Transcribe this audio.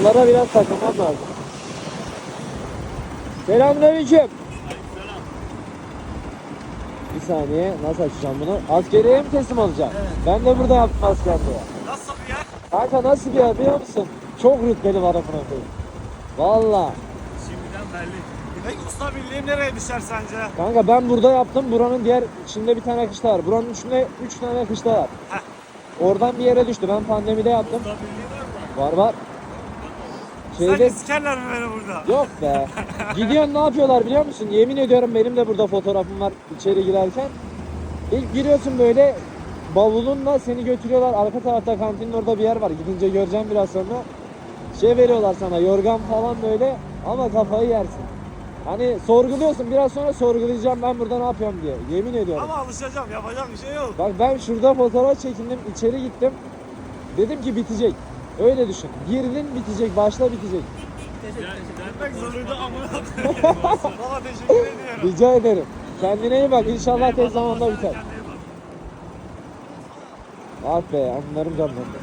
Bunlara biraz takılmam lazım. Selamünaleyküm. Bir saniye nasıl açacağım bunu? Askeriye mi teslim olacağım? Ben de burada yaptım askerliğe. Nasıl bir yer? Kanka nasıl bir yer biliyor musun? Çok rütbeli var amına koyayım. Valla. Şimdiden belli. Peki usta birliğim nereye düşer sence? Kanka ben burada yaptım. Buranın diğer içinde bir tane kışla var. Buranın içinde 3 tane kışla var. Heh. Oradan bir yere düştü. Ben pandemide yaptım. Usta birliği var mı? Var var. Şeyde Sanki sikerler mi beni burada? yok be. Gidiyorsun ne yapıyorlar biliyor musun? Yemin ediyorum benim de burada fotoğrafım var içeri girerken. İlk giriyorsun böyle bavulunla seni götürüyorlar. Arka tarafta kantinin orada bir yer var. Gidince göreceğim biraz sonra. Şey veriyorlar sana yorgan falan böyle ama kafayı yersin. Hani sorguluyorsun biraz sonra sorgulayacağım ben burada ne yapıyorum diye. Yemin ediyorum. Ama alışacağım yapacak bir şey yok. Bak ben şurada fotoğraf çekindim, içeri gittim. Dedim ki bitecek. Öyle düşün. Girdin bitecek, başla bitecek. Gitmek zoruydu amına. Baba teşekkür ediyorum. Rica ederim. Kendine iyi bak. İnşallah tez zamanda biter. Ah be, anlarım canlandı.